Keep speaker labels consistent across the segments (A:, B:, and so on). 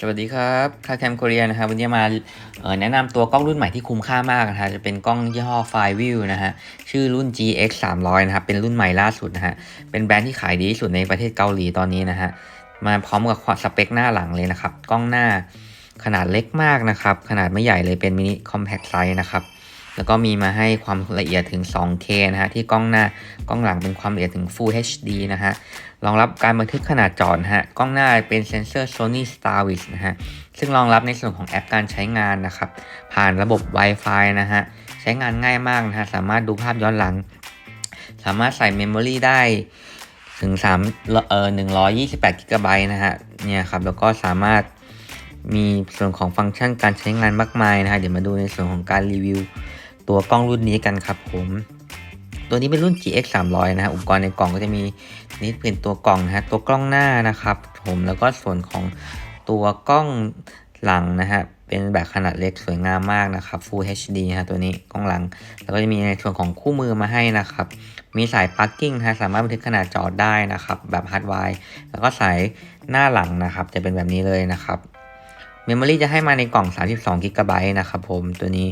A: สวัสดีครับค่าแคมโคเรียนะครับวันนี้มาแนะนำตัวกล้องรุ่นใหม่ที่คุ้มค่ามากนะฮะจะเป็นกล้องยี่ห้อ f i v i e w นะฮะชื่อรุ่น GX 300นะครับเป็นรุ่นใหม่ล่าสุดนะฮะเป็นแบรนด์ที่ขายดีที่สุดในประเทศเกาหลีตอนนี้นะฮะมาพร้อมกับสเปคหน้าหลังเลยนะครับ กล้องหน้าขนาดเล็กมากนะครับ ขนาดไม่ใหญ่เลยเป็นมินิคอมแพคไซส์นะครับ แล้วก็มีมาให้ความละเอียดถึง 2K นะฮะที่กล้องหน้ากล้องหลังเป็นความละเอียดถึง Full HD นะฮะรองรับการบันทึกขนาดจอนะฮะกล้องหน้าเป็นเซนเซอร์ Sony Starvis นะฮะซึ่งรองรับในส่วนของแอปการใช้งานนะครับผ่านระบบ Wi-Fi นะฮะใช้งานง่ายมากนะฮะสามารถดูภาพย้อนหลัง สามารถใส่เมมโมรีได้ถึง3เอ่อ128กิกะไบต์นะฮะเนี่ยครับแล้วก็สามารถมีส่วนของฟังก์ชันการใช้งานมากมายนะฮะเดี๋ยวมาดูในส่วนของการรีวิว ตัวกล้องรุ่นนี้กันครับผม ตัวนี้เป็นรุ่น GX 300นะฮะอุปกรณ์ในกล่องก็จะมีนี่เป็นตัวกล่องนะฮะตัวกล้องหน้านะครับ ผมแล้วก็ส่วนของตัวกล้องหลังนะฮะเป็นแบบขนาดเล็กสวยงามมากนะครับ Full HD ฮะตัวนี้กล้องหลัง แล้วก็จะมีในส่วนของคู่มือมาให้นะครับ มีสายปลั๊กกิ้งฮะสามารถบันทึกขนาดจอได้นะครับ แบบฮาร์ดไวร์แล้วก็สายหน้าหลังนะครับ จะเป็นแบบนี้เลยนะครับเมมโมรี่จะให้มาในกล่อง 32 g b นะครับผมตัวนี้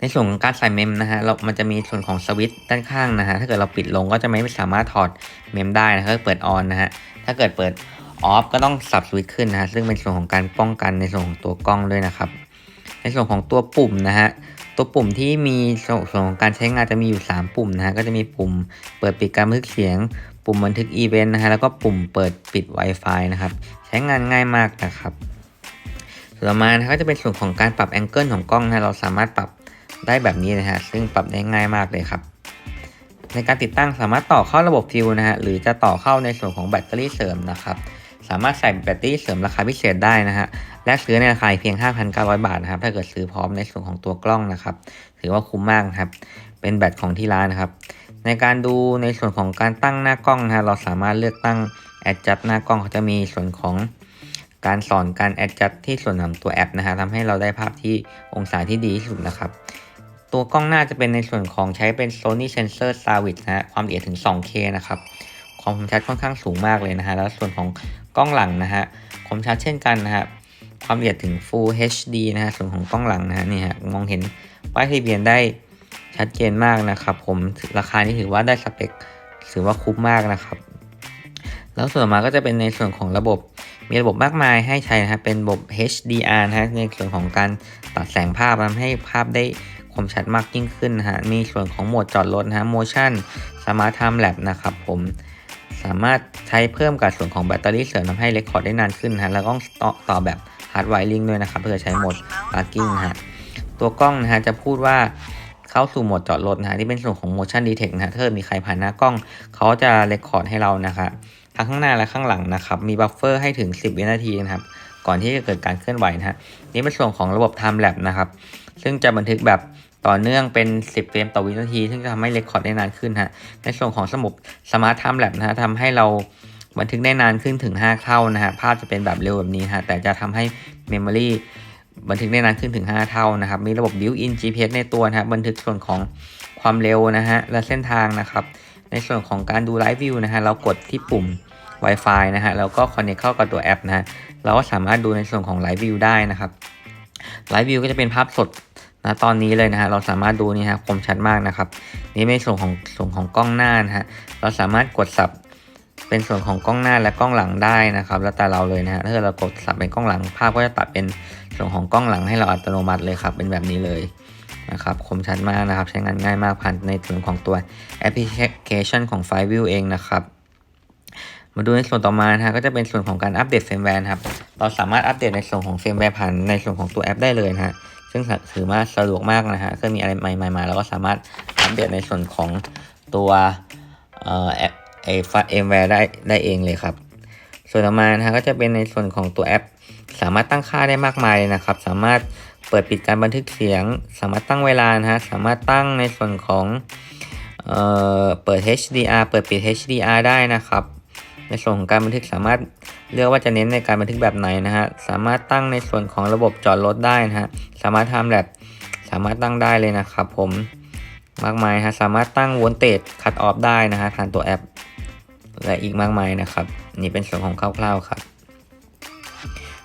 A: ในส่วนของการใส่เมมนะฮะเรามันจะมีส่วนของสวิตช์ด้านข้างนะฮะถ้าเกิดเราปิดลงก็จะไม่สามารถถอดเมมได้นะถ้าเปิดออนนะฮะถ้าเกิดเปิดออฟก็ต้องสับสวิตช์ขึ้นนะฮะซึ่งเป็นส่วนของการป้องกันในส่วนของตัวกล้องด้วยนะครับ ในส่วนของตัวปุ่มนะฮะตัวปุ่มที่มีส่วนของการใช้งานจะมีอยู่ 3 ปุ่มนะฮะก็จะมีปุ่มเปิดปิดการบันทึกเสียง ปุ่มบันทึกอีเวนต์นะฮะแล้วก็ปุ่มเปิดปิด Wi-Fi นะครับใช้งานง่ายมากนะครับส่วนต่อมานะก็จะเป็นส่วนของการปรับแองเกิลของกล้องนะเราสามารถปรับ ได้แบบนี้นะฮะซึ่งปรับได้ง่ายมากเลยครับ ในการติดตั้งสามารถต่อเข้าระบบฟิวนะฮะหรือจะต่อเข้าในส่วนของแบตเตอรี่เสริมนะครับสามารถใส่แบตเตอรี่เสริมราคาพิเศษได้นะฮะแลกซื้อในราคาเพียง 5,900 บาทนะครับถ้าเกิดซื้อพร้อมในส่วนของตัวกล้องนะครับถือว่าคุ้มมากครับเป็นแบตของที่ร้านนะครับในการดูในส่วนของการตั้งหน้ากล้องนะฮะเราสามารถเลือกตั้ง adjust หน้ากล้องเขาจะมีส่วนของการสอนการ adjust ที่ส่วนของตัวแอปนะฮะทำให้เราได้ภาพที่องศาที่ดีที่สุดนะครับ ตัวกล้องหน้าจะเป็นในส่วนของใช้เป็น Sony Sensor Starvis นะฮะความละเอียดถึง 2K นะครับความคมชัดค่อนข้างสูงมากเลยนะฮะแล้วส่วนของกล้องหลังนะฮะคมชัดเช่นกันนะฮะความละเอียดถึง Full HD นะฮะส่วนของกล้องหลังนะฮะนี่ฮะมองเห็นป้ายทะเบียนได้ชัดเจนมากนะครับผมราคานี้ถือว่าได้สเปคถือว่าคุ้มมากนะครับ แล้วส่วนมาก็จะเป็นในส่วนของระบบ มีระบบมากมายให้ใช้นะครับ เป็นระบบ HDR นะฮะในส่วนของการตัดแสงภาพทำให้ภาพได้คมชัดมากยิ่งขึ้นนะฮะ มีส่วนของโหมดจอดรถนะฮะ motion smart time lapse นะครับผม สามารถใช้เพิ่มกับส่วนของแบตเตอรี่เสริมทำให้เรคคอร์ดได้นานขึ้นนะฮะ แล้วก็ต่อต่อแบบ hard wiring ด้วยนะครับ เพื่อใช้โหมด parking นะฮะ ตัวกล้องนะฮะจะพูดว่าเข้าสู่โหมดจอดรถนะฮะที่เป็นส่วนของ motion detect นะฮะถ้าเกิดมีใครผ่านหน้ากล้องเขาจะเรคคอร์ดให้เรานะครับ ทั้งข้างหน้าและข้างหลังนะครับ มีบัฟเฟอร์ให้ถึง 10 วินาทีนะครับ ก่อนที่จะเกิดการเคลื่อนไหวนะฮะ นี่เป็นส่วนของระบบ time lapse นะครับ ซึ่งจะบันทึกแบบต่อเนื่องเป็น 10 เฟรมต่อวินาที ซึ่งจะทำให้เรคคอร์ดได้นานขึ้นฮะ ในส่วนของสมุด Smart Time Lapse นะฮะทำให้เราบันทึกได้นานขึ้นถึง 5 เท่านะฮะ ภาพจะเป็นแบบเร็วแบบนี้ฮะ แต่จะทำให้ Memory บันทึกได้นานขึ้นถึง 5 เท่านะครับ มีระบบ Built-in GPS ในตัวนะฮะ บันทึกส่วนของความเร็วนะฮะ และเส้นทางนะครับ ในส่วนของการดู Live View นะฮะ เรากดที่ปุ่ม Wi-Fi นะฮะแล้วก็ Connect เข้ากับตัวแอปนะฮะเราก็สามารถดูในส่วนของ Live View ได้นะครับ Live View ก็จะเป็นภาพสดนะตอนนี้เลยนะฮะเราสามารถดูนี่ฮะคมชัดมากนะครับ นี่เป็นส่วนของส่วนของกล้องหน้านะฮะเราสามารถกดสับเป็นส่วนของกล้องหน้าและกล้องหลังได้นะครับ แล้วแต่เราเลยนะฮะถ้าเรากดสับเป็นกล้องหลัง ภาพก็จะตัดเป็นส่วนของกล้องหลังให้เราอัตโนมัติเลยครับ เป็นแบบนี้เลยนะครับคมชัดมากนะครับ ใช้งานง่ายมากผ่านในส่วนของตัวแอปพลิเคชันของ f i v e w เองนะครับ มาดูในส่วนต่อมานะฮะก็จะเป็นส่วนของการอัปเดตเฟรมแวร์ครับ เราสามารถอัปเดตในส่วนของเฟรมแวร์ผ่านในส่วนของตัวแอปได้เลยนะฮะ ซึ่งถือว่าสะดวกมากนะฮะก็มีอะไรใหม่ๆมาเราก็สามารถอัปเดตในส่วนของตัวเอ่อแอปไอเอ็มแวร์ได้ได้เองเลยครับ ส่วนต่อมานะฮะก็จะเป็นในส่วนของตัวแอป สามารถตั้งค่าได้มากมายเลยนะครับ สามารถเปิดปิดการบันทึกเสียง สามารถตั้งเวลานะฮะ สามารถตั้งในส่วนของเอ่อเปิด HDR เปิดปิด HDR ได้นะครับ ในส่วนของการบันทึกสามารถเลือกว่าจะเน้นในการบันทึกแบบไหนนะฮะ สามารถตั้งในส่วนของระบบจอดรถได้นะฮะ สามารถทำแบบสามารถตั้งได้เลยนะครับผม มากมายฮะ สามารถตั้งว o ลเตจคัตออฟได้นะฮะผ่านตัวแอป และอีกมากมายนะครับ นี่เป็นส่วนของคร่าวๆครับ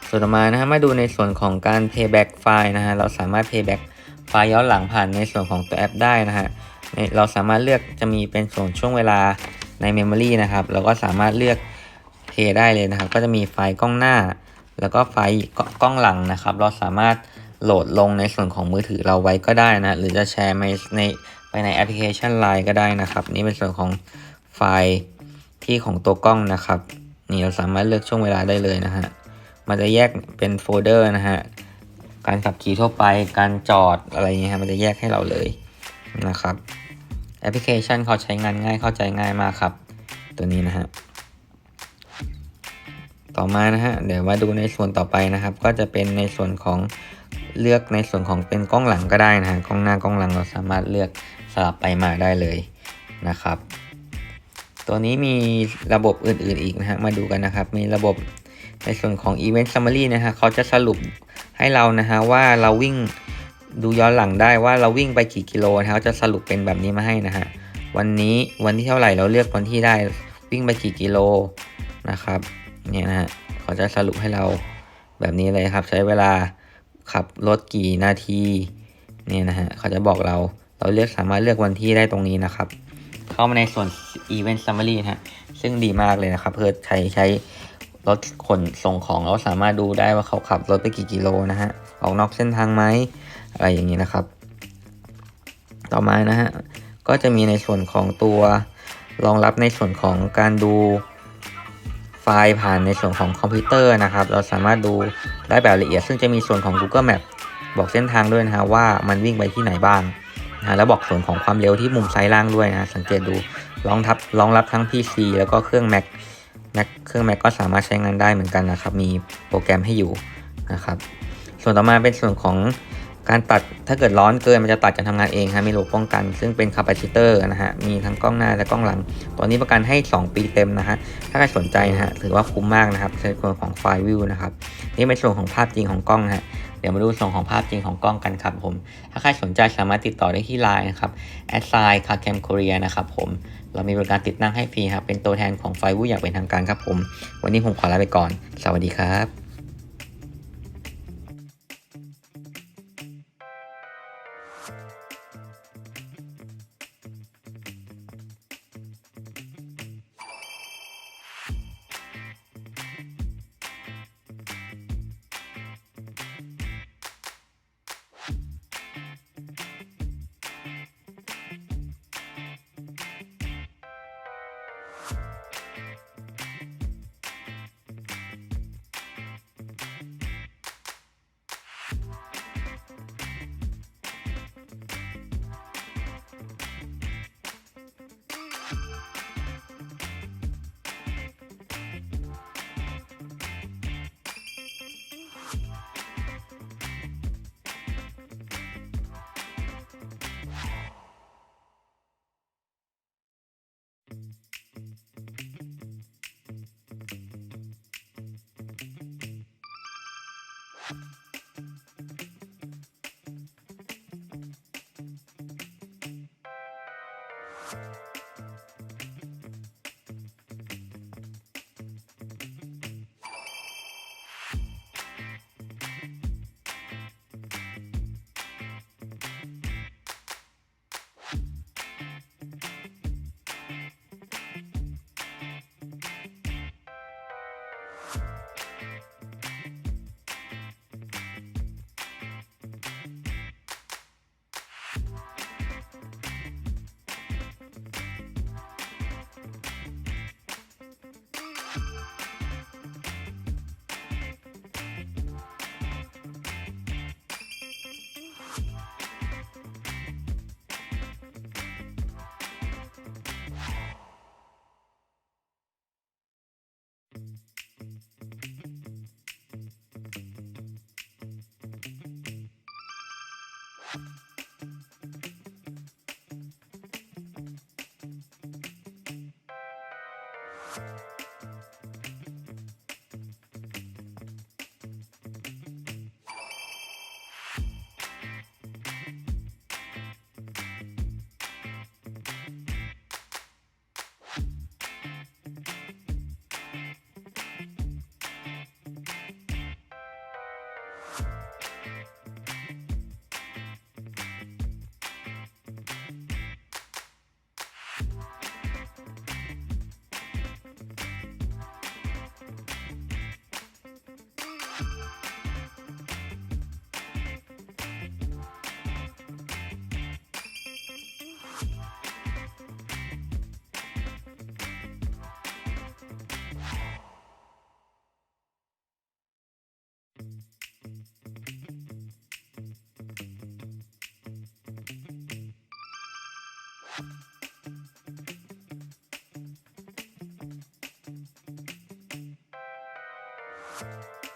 A: ส่วนต่อมานะฮะ มาดูในส่วนของการ payback ไฟล์นะฮะ เราสามารถ payback ไฟล์ย้อนหลังผ่านในส่วนของตัวแอปได้นะฮะ เราสามารถเลือกจะมีเป็นส่วนช่วงเวลา ใน Memory นะครับเราก็สามารถเลือก Pay ได้เลยนะครับ ก็จะมีไฟล์กล้องหน้า แล้วก็ไฟล์กล้องหลังนะครับ เราสามารถโหลดลงในส่วนของมือถือเราไว้ก็ได้นะ หรือจะแชร์ในในไปในแอปพลิเคชัน Line ก็ได้นะครับ นี่เป็นส่วนของไฟล์ที่ของตัวกล้องนะครับ นี่เราสามารถเลือกช่วงเวลาได้เลยนะฮะมันจะแยกเป็นโฟลเดอร์นะฮะการขับขี่ทั่วไปการจอดอะไรเงี้ยฮะมันจะแยกให้เราเลยนะครับ แอปพลิเคชันเขาใช้งานง่ายเข้าใจง่ายมากครับ ตัวนี้นะฮะต่อมานะฮะเดี๋ยวมาดูในส่วนต่อไปนะครับ ก็จะเป็นในส่วนของเลือกในส่วนของเป็นกล้องหลังก็ได้นะฮะกล้องหน้ากล้องหลังเราสามารถเลือกสลับไปมาได้เลยนะครับ ตัวนี้มีระบบอื่นๆอีกนะฮะมาดูกันนะครับ มีระบบในส่วนของ Event Summary นะฮะเขาจะสรุปให้เรานะฮะว่าเราวิ่ง ดูย้อนหลังได้ว่าเราวิ่งไปกี่กิโลนะฮะเขาจะสรุปเป็นแบบนี้มาให้นะฮะวันนี้วันที่เท่าไหร่เราเลือกวันที่ได้วิ่งไปกี่กิโลนะครับเนี่ยนะฮะเขาจะสรุปให้เราแบบนี้เลยครับ ใช้เวลาขับรถกี่นาทีเนี่ยนะฮะเขาจะบอกเราเราเลือกสามารถเลือกวันที่ได้ตรงนี้นะครับ เข้ามาในส่วน Event Summary นะฮะซึ่งดีมากเลยนะครับ เพื่อใช้ใช้รถขนส่งของเราสามารถดูได้ว่าเขาขับรถไปกี่กิโลนะฮะออกนอกเส้นทางไหม อะไรอย่างนี้นะครับ ต่อมานะฮะก็จะมีในส่วนของตัวรองรับในส่วนของการดูไฟล์ผ่านในส่วนของคอมพิวเตอร์นะครับ เราสามารถดูได้แบบละเอียด ซึ่งจะมีส่วนของ Google Map บอกเส้นทางด้วยนะฮะว่ามันวิ่งไปที่ไหนบ้างนะแล้วบอกส่วนของความเร็วที่มุมซ้ายล่างด้วยนะสังเกตดูรองทับรองรับทั้ง PC แล้วก็เครื่อง Mac Mac เครื่อง Mac ก็สามารถใช้งานได้เหมือนกันนะครับ มีโปรแกรมให้อยู่นะครับ ส่วนต่อมาเป็นส่วนของ การตัดถ้าเกิดร้อนเกินมันจะตัดการทำงานเองฮะมีระบบป้องกัน ซึ่งเป็นคาปาซิเตอร์นะฮะมีทั้งกล้องหน้าและกล้องหลัง ตัวนี้ประกันให้ 2 ปีเต็มนะฮะถ้าใครสนใจนะฮะถือว่าคุ้มมากนะครับในส่วนของไฟล์วิวนะครับนี่เป็นส่วนของภาพจริงของกล้องฮะเดี๋ยวมาดูส่วนของภาพจริงของกล้องกันครับผม ถ้าใครสนใจสามารถติดต่อได้ที่ไลน์นะครับ a d s i g n c a r c a m Korea นะครับผมเรามีบริการติดตั้งให้ฟรีครับเป็นตัวแทนของไฟวิวอย่างเป็นทางการครับผม วันนี้ผมขอลาไปก่อน สวัสดีครับ うん。
B: you